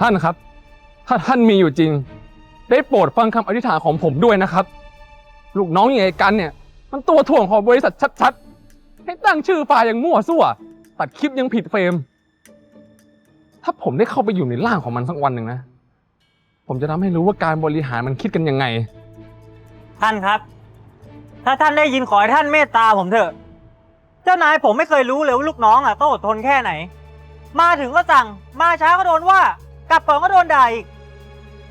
ท่านครับ ถ้าท่านมีอยู่จริง ได้โปรดฟังคำอธิษฐานของผมด้วยนะครับ ลูกน้องอย่างไอ้กันเนี่ย มันตัวถ่วงของบริษัทชัดๆ ให้ตั้งชื่อไฟล์อย่างมั่วซั่ว ตัดคลิปยังผิดเฟรม ถ้าผมได้เข้าไปอยู่ในร่างของมันสักวันหนึ่งนะ ผมจะทำให้รู้ว่าการบริหารมันคิดกันยังไง ท่านครับ ถ้าท่านได้ยินขอให้ท่านเมตตาผมเถอะ เจ้านายผมไม่เคยรู้เลยว่าลูกน้องอะต้องอดทนแค่ไหน มาถึงก็สั่ง มาช้าก็โดนว่า กลับก่อนก็โดนด่าอีก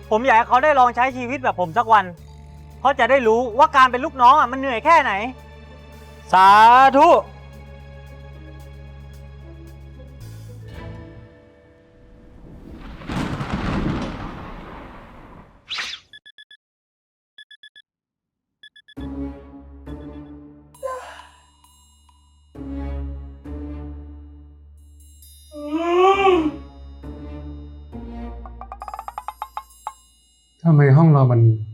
ผมอยากให้เขาได้ลองใช้ชีวิตแบบผมสักวัน เขาจะได้รู้ว่าการเป็นลูกน้องอะมันเหนื่อยแค่ไหน สาธุ Mà mình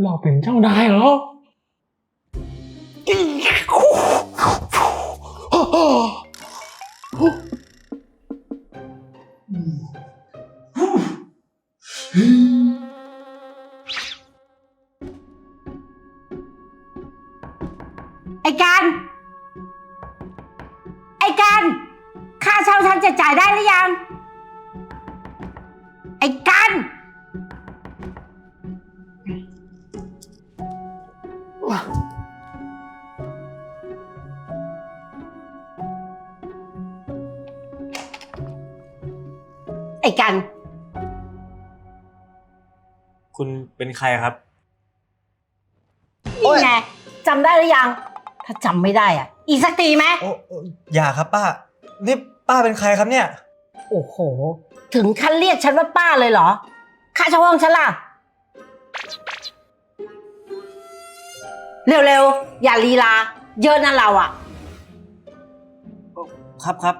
เราเป็นเจ้านายเหรอไเป็นใครครับ นี่ไงจำได้หรือยัง ถ้าจำไม่ได้อะ อีกสักทีไหมโอ้อย่าครับป้า นี่ป้าเป็นใครครับเนี่ย โอ้โห ถึงขั้นเรียกฉันว่าป้าเลยเหรอ ค่าเช่าห้องฉันล่ะ เร็วๆ อย่าลีลา เยอะนะเราอะ ครับครับ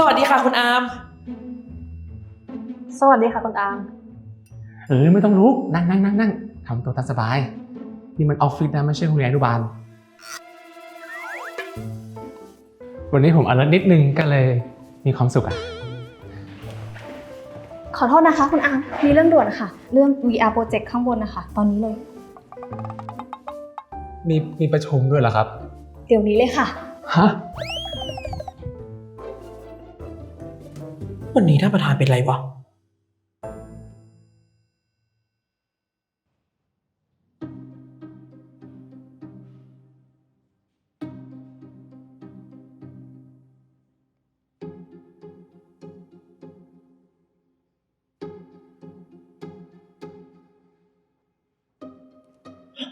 สวัสดีค่ะคุณอาร์มสวัสดีค่ะคุณอาม เออไม่ต้องลุกนั่งนั่งนั่งนั่งทำตัวตามสบาย นี่มันออฟฟิศนะไม่ใช่โรงเรียนอนุบาล วันนี้ผมอารมณ์นิดนึงก็เลยมีความสุขอะขอโทษนะคะ คุณอามมีเรื่องด่วนค่ะ เรื่อง VR Project ข้างบนนะคะ ตอนนี้เลย มีมีประชุมด้วยเหรอครับ เดี๋ยวนี้เลยค่ะ ฮะ วันนี้ท่านประธานเป็นไรวะ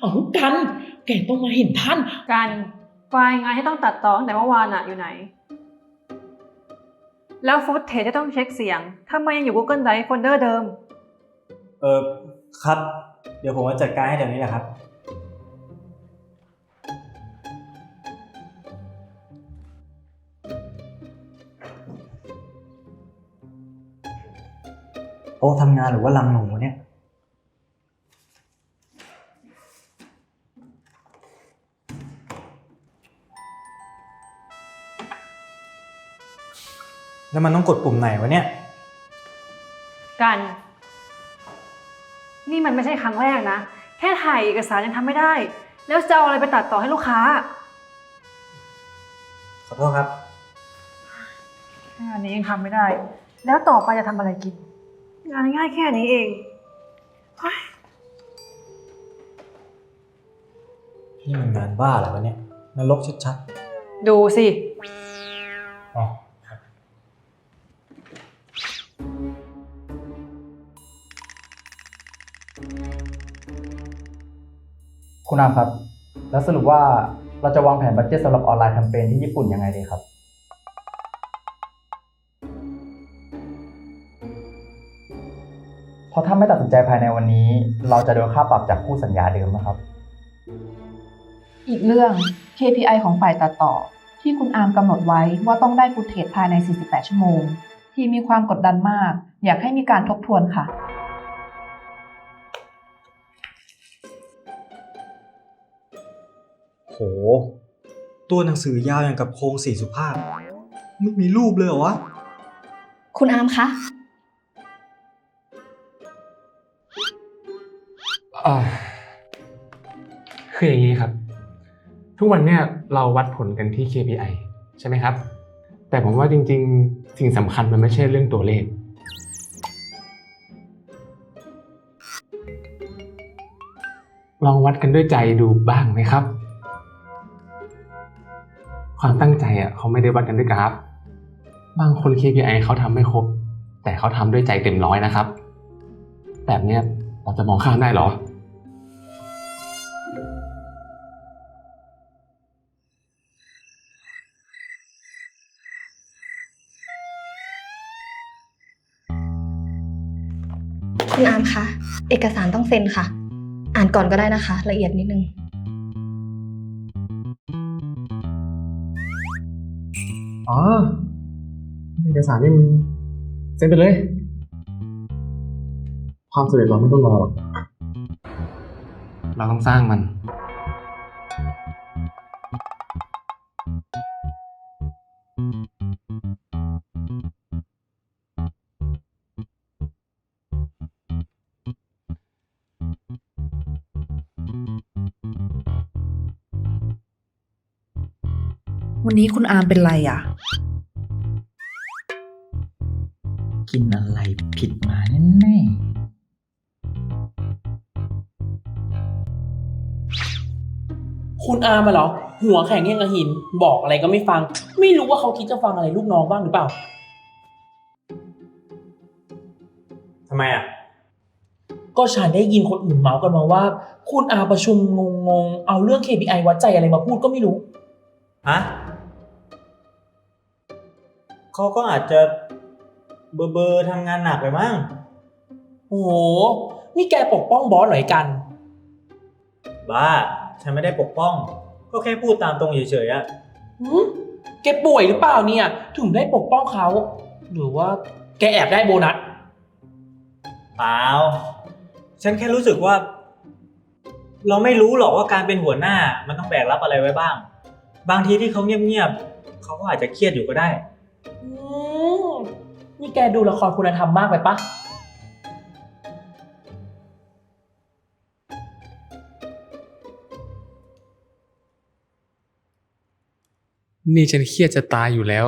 เอากัน แกต้องมาเห็นท่าน กันไฟล์งานที่ต้องตัดต่อตั้งแต่เมื่อวานอะอยู่ไหน แล้วฟุตเทจะต้องเช็คเสียงทำไมยังอยู่ Google Drive โฟลเดอร์เดิม เออครับ เดี๋ยวผมจะจัดการให้เดี๋ยวนี้แหละครับ โต๊ะทำงานหรือว่าลังหนูเนี่ย แล้วมันต้องกดปุ่มไหนวะเนี่ย กัน นี่มันไม่ใช่ครั้งแรกนะ แค่ถ่ายเอกสารยังทำไม่ได้ แล้วจะเอาอะไรไปตัดต่อให้ลูกค้าขอโทษครับแค่อันนี้ยังทำไม่ได้ แล้วต่อไปจะทำอะไรกิน งานง่ายแค่นี้เองเฮ้ยนี่มันงานบ้าเหรอวะเนี่ยนรกชัดดูสิ คุณอามครับ แล้วสรุปว่าเราจะวางแผนบัตเจ็ตสำหรับออนไลน์แคมเปญที่ญี่ปุ่นยังไงดีครับ เพราะถ้าไม่ตัดสินใจภายในวันนี้ เราจะโดนค่าปรับจากคู่สัญญาเดิมนะครับ อีกเรื่อง KPI ของฝ่ายตัดต่อ ที่คุณอาร์มกำหนดไว้ว่าต้องได้ฟุตเทจภายใน 48 ชั่วโมง ที่มีความกดดันมาก อยากให้มีการทบทวนค่ะ โห ตัวหนังสือยาวอย่างกับโครงสี่สุภาพ ไม่มีรูปเลยเหรอวะ คุณอาร์มคะ อ่าคืออย่างนี้ครับ ทุกวันเนี่ยเราวัดผลกันที่ KPI ใช่ไหมครับ แต่ผมว่าจริงๆ สิ่งสำคัญมันไม่ใช่เรื่องตัวเลข ลองวัดกันด้วยใจดูบ้างไหมครับ ความตั้งใจอะเขาไม่ได้วัดกันด้วยกราฟ บางคน KPI เขาทำไม่ครบ แต่เขาทำด้วยใจเต็มร้อยนะครับ แบบเนี้ยเราจะมองข้ามได้เหรอ คุณอาร์มคะ เอกสารต้องเซ็นค่ะ อ่านก่อนก็ได้นะคะ ละเอียดนิดนึง อ๋อเอกสารนี่มันเซ็นไปเลย ความสำเร็จเราไม่ต้องรอหรอก เราต้องสร้างมัน วันนี้คุณอาร์มเป็นไรอะ กินอะไรผิดมาแน่คุณอาร์มมาเหรอ หัวแข็งยังกระหิน บอกอะไรก็ไม่ฟัง ไม่รู้ว่าเขาคิดจะฟังอะไรลูกน้องบ้างหรือเปล่า ทำไมอะ ก็ฉันได้ยินคนอื่นเมาส์กันมาว่า คุณอาประชุมงงๆ เอาเรื่อง KPI วัดใจอะไรมาพูดก็ไม่รู้ ฮะ เขาก็อาจจะเบอร์เบอร์ทำงานหนักไปมั้ง โอ้โห นี่แกปกป้องบอสเหรอไอ้กัน บ้า ฉันไม่ได้ปกป้อง ก็แค่พูดตามตรงเฉยๆอะหืมแกป่วยหรือเปล่าเนี่ย ถึงได้ปกป้องเขา หรือว่าแกแอบได้โบนัส เปล่า ฉันแค่รู้สึกว่า เราไม่รู้หรอกว่าการเป็นหัวหน้ามันต้องแบกรับอะไรไว้บ้าง บางทีที่เขาเงียบๆเขาก็อาจจะเครียดอยู่ก็ได้ อืมนี่แกดูละครคุณธรรมมากไปปะ นี่ฉันเครียดจะตายอยู่แล้ว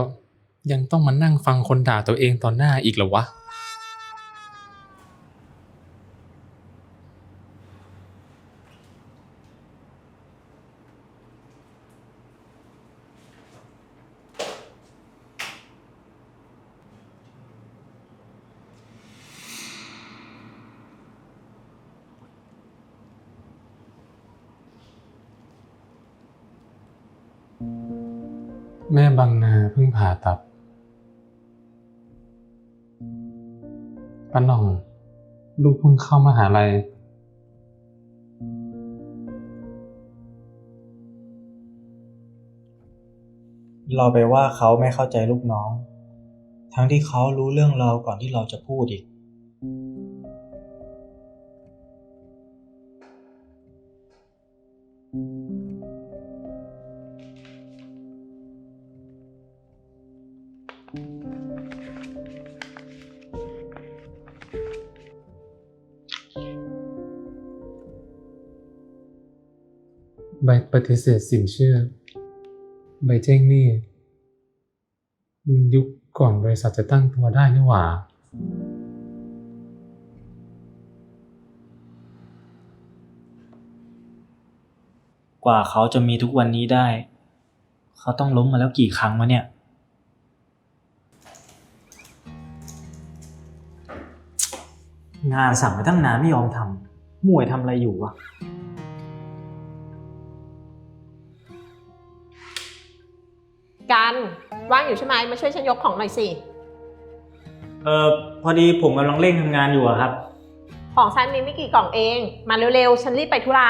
ยังต้องมานั่งฟังคนด่าตัวเองตอนหน้าอีกเหรอวะ ป้าหน่อง ลูกเพิ่งเข้ามาหาลัยเราไปว่าเขาไม่เข้าใจลูกน้อง ทั้งที่เขารู้เรื่องเราก่อนที่เราจะพูดอีก ใบปฏิเสธสินเชื่อ ใบแจ้งหนี้ยุคก่อนบริษัทจะตั้งตัวได้นี่หว่า กว่าเขาจะมีทุกวันนี้ได้ เขาต้องล้มมาแล้วกี่ครั้งวะเนี่ย งานสั่งไปตั้งนานไม่ยอมทำหมวยทำอะไรอยู่วะ กันว่างอยู่ใช่ไหมมาช่วยฉันยกของหน่อยสิ เออพอดีผมกำลังเร่งทำงานอยู่อะครับ ของฉันมีไม่กี่กล่องเอง มาเร็วๆ ฉันรีบไปธุระ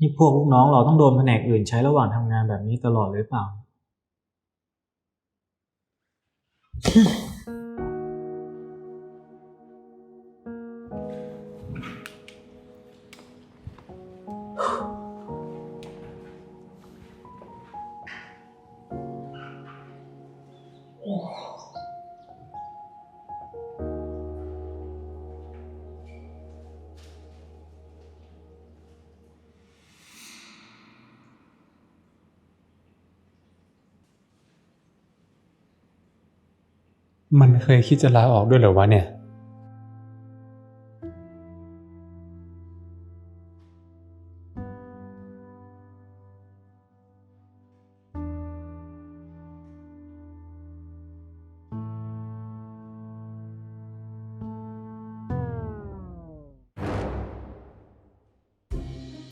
นี่พวกลูกน้องเราต้องโดนแผนกอื่นใช้ระหว่างทำงานแบบนี้ตลอดเลยหรือเปล่า มันเคยคิดจะลาออกด้วยเหรอวะเนี่ย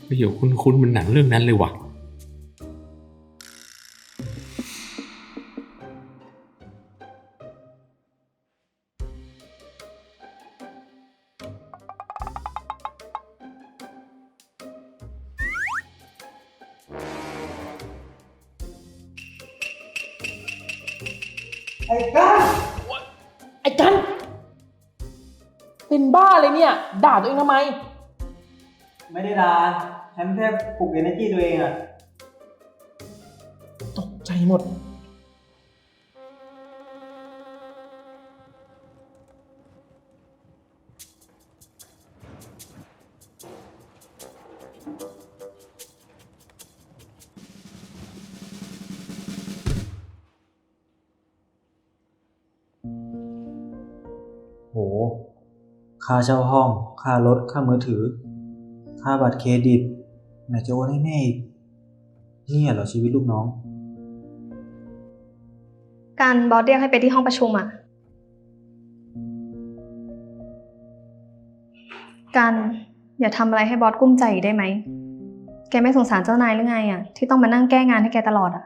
ประโยคคุ้นๆมันหนังเรื่องนั้นเลยว่ะ ไอ้กันไอ้กัน เป็นบ้าเลยเนี่ย ด่าตัวเองทำไม ไม่ได้ดาฉันแค่ปลุกเอเนจีตัวเองอะตกใจหมด โห ค่าเช่าห้อง ค่ารถ ค่ามือถือ ค่าบัตรเครดิต ไหนจะโอนให้แม่อีกเนี่ยเหรอชีวิตลูกน้อง การบอสเรียกให้ไปที่ห้องประชุมอะการอย่าทำอะไรให้บอสกุ้มใจอีกได้ไหม แกไม่สงสารเจ้านายหรือไงอะที่ต้องมานั่งแก้งานให้แกตลอดอะ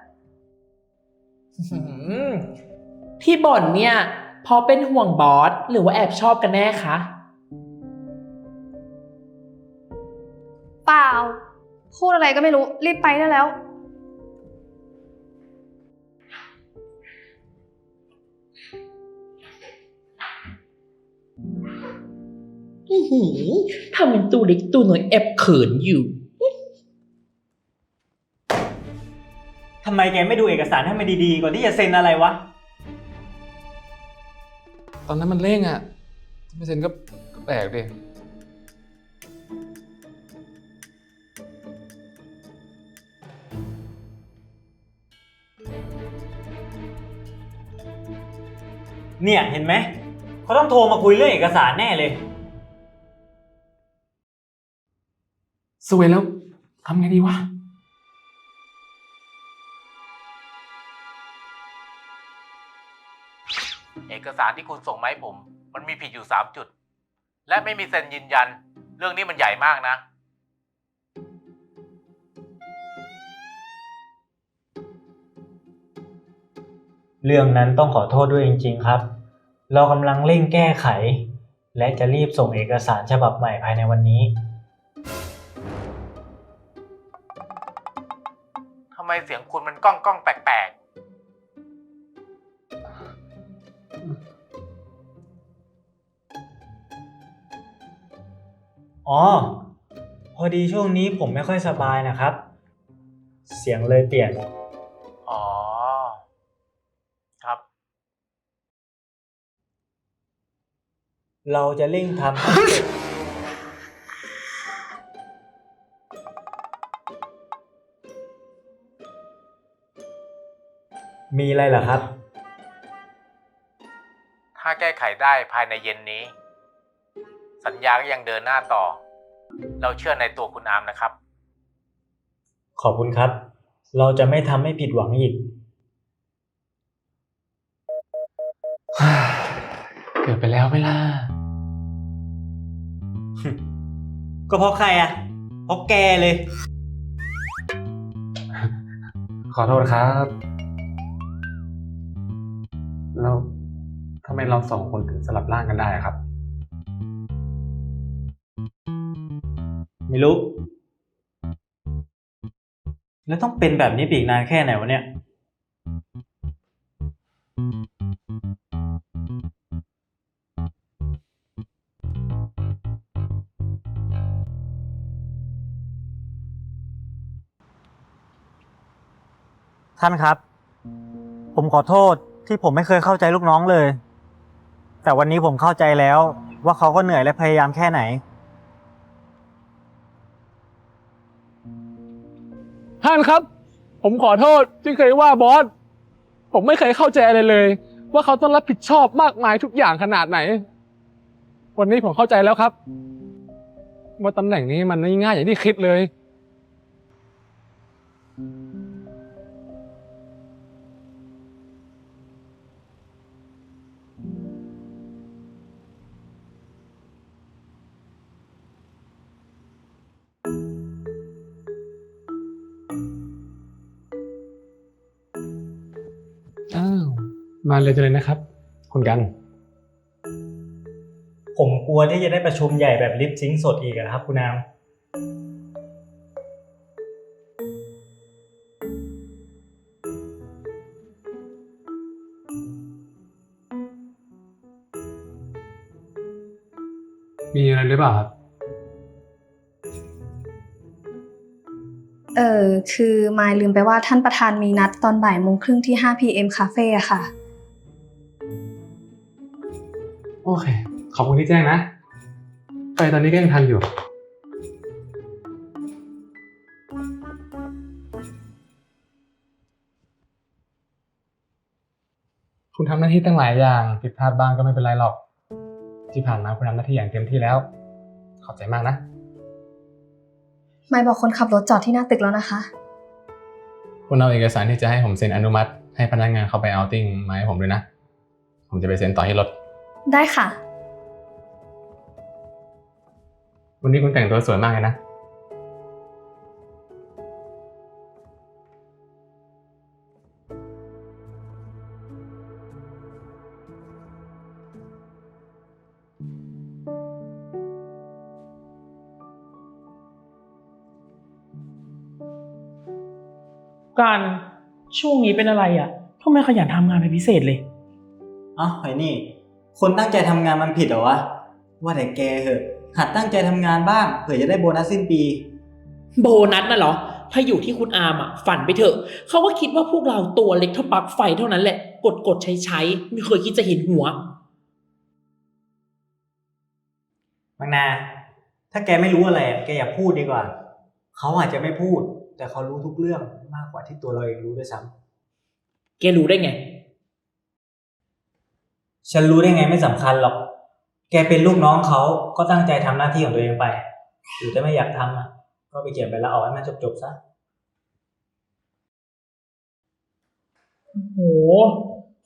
หืมที่บ่นเนี่ย เพราะเป็นห่วงบอสหรือว่าแอบชอบกันแน่คะ เปล่า พูดอะไรก็ไม่รู้ รีบไปได้แล้ว อื้อหือทำเป็นตัวเล็กตัวน้อยแอบเขินอยู่ ทำไมแกไม่ดูเอกสารให้มันดีๆ ก่อนที่จะเซ็นอะไรวะ ตอนนั้นมันเร่งอะไม่เซ็นก็ก็แปลกดิเนี่ยเห็นไหม เขาต้องโทรมาคุยเรื่องเอกสารแน่เลย สวยแล้วทำไงดีวะ อกสารที่คุณส่งมาให้ผม มันมีผิดอยู่สามจุด และไม่มีเซ็นยืนยัน เรื่องนี้มันใหญ่มากนะ เรื่องนั้นต้องขอโทษด้วยจริง ๆ ครับ เรากำลังเร่งแก้ไข และจะรีบส่งเอกสารฉบับใหม่ภายในวันนี้ทำไมเสียงคุณมันก้องก้องๆแปลก อ๋อ พอดีช่วงนี้ผมไม่ค่อยสบายนะครับ เสียงเลยเปลี่ยนๆอ๋อ ครับ เราจะเร่งทำให้เสร็จมีอะไรเหรอครับ ถ้าแก้ไขได้ภายในเย็นนี้ สัญญาก็ยังเดินหน้าต่อ เราเชื่อในตัวคุณอาร์มนะครับ ขอบคุณครับ เราจะไม่ทำให้ผิดหวังอีก เกิดไปแล้วไหม่ล่ะ ก็เพราะใครอะ เพราะแกเลย ขอโทษครับ แล้วทำไมเราสองคนถึงสลับร่างกันได้อะครับ ไม่รู้ แล้วต้องเป็นแบบนี้ไปอีกนานแค่ไหนวะเนี่ย ท่านครับ ผมขอโทษที่ผมไม่เคยเข้าใจลูกน้องเลย แต่วันนี้ผมเข้าใจแล้วว่าเขาก็เหนื่อยและพยายามแค่ไหน ท่านครับ ผมขอโทษที่เคยว่าบอส ผมไม่เคยเข้าใจอะไรเลย ว่าเขาต้องรับผิดชอบมากมายทุกอย่างขนาดไหน วันนี้ผมเข้าใจแล้วครับ ว่าตำแหน่งนี้มันไม่ง่ายอย่างที่คิดเลย มาเลยจะเลยนะครับ คุณกัน ผมกลัวที่จะได้ประชุมใหญ่แบบลิปซิงค์สดอีกอะครับ คุณนามมีอะไรหรือเปล่าครับ เออคือมายลืมไปว่าท่านประธานมีนัดตอนบ่ายโมงครึ่งที่ 5 PM Cafe อะค่ะ โอเค ขอบคุณที่แจ้งนะ ไปตอนนี้ก็ยังทันอยู่ คุณทำหน้าที่ตั้งหลายอย่าง ผิดพลาดบ้างก็ไม่เป็นไรหรอก ที่ผ่านมาคุณทำหน้าที่อย่างเต็มที่แล้ว ขอบใจมากนะมายบอกคนขับรถจอดที่หน้าตึกแล้วนะคะ คุณเอาเอกสารที่จะให้ผมเซ็นอนุมัติ ให้พนักงานเข้าไปเอาติ้งมาให้ผมด้วยนะ ผมจะไปเซ็นต่อที่รถ ได้ค่ะ วันนี้คุณแต่งตัวสวยมากเลยนะ การช่วงนี้เป็นอะไรอะทำไมขยันทำงานเป็นพิเศษเลย เอ้าไอ้นี่ คนตั้งใจทำงานมันผิดเหรอวะ ว่าแต่แกเหอะ หัดตั้งใจทำงานบ้าง เผื่อจะได้โบนัสสิ้นปี โบนัสน่ะเหรอ ถ้าอยู่ที่คุณอาร์มอะฝันไปเถอะ เขาก็คิดว่าพวกเราตัวเล็กเท่าปลั๊กไฟเท่านั้นแหละ กดกดใช้ใช้ๆไม่เคยคิดจะเห็นหัว บางนา ถ้าแกไม่รู้อะไรอะแกอย่าพูดดีกว่า เขาอาจจะไม่พูด แต่เขารู้ทุกเรื่องมากกว่าที่ตัวเราเองรู้ด้วยซ้แกรู้ได้ไงำ ฉันรู้ได้ไงไม่สำคัญหรอก แกเป็นลูกน้องเขาก็ตั้งใจทำหน้าที่ของตัวเองไป หรือถ้าไม่อยากทำอะ ก็ไปเขียนใบลาออกให้มันจบๆซะ โห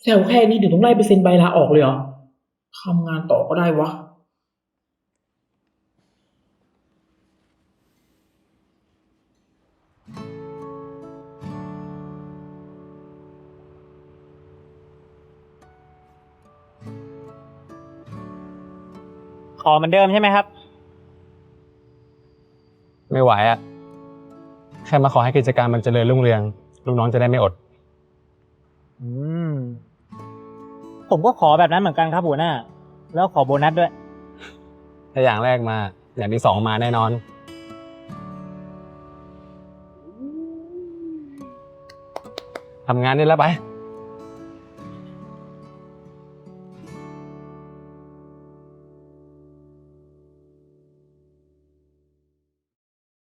แซวแค่นี้ถึงต้องไล่ไปเซ็นใบลาออกเลยเหรอทำงานต่อก็ได้วะ ขอเหมือนเดิมใช่ไหมครับ ไม่ไหวอะแค่มาขอให้กิจการมันเจริญรุ่งเรือง ลูกน้องจะได้ไม่อด อืม ผมก็ขอแบบนั้นเหมือนกันครับหัวหน้า แล้วขอโบนัสด้วย ถ้าอย่างแรกมา อย่างที่สองมาแน่นอน ทำงานนี่แล้วไป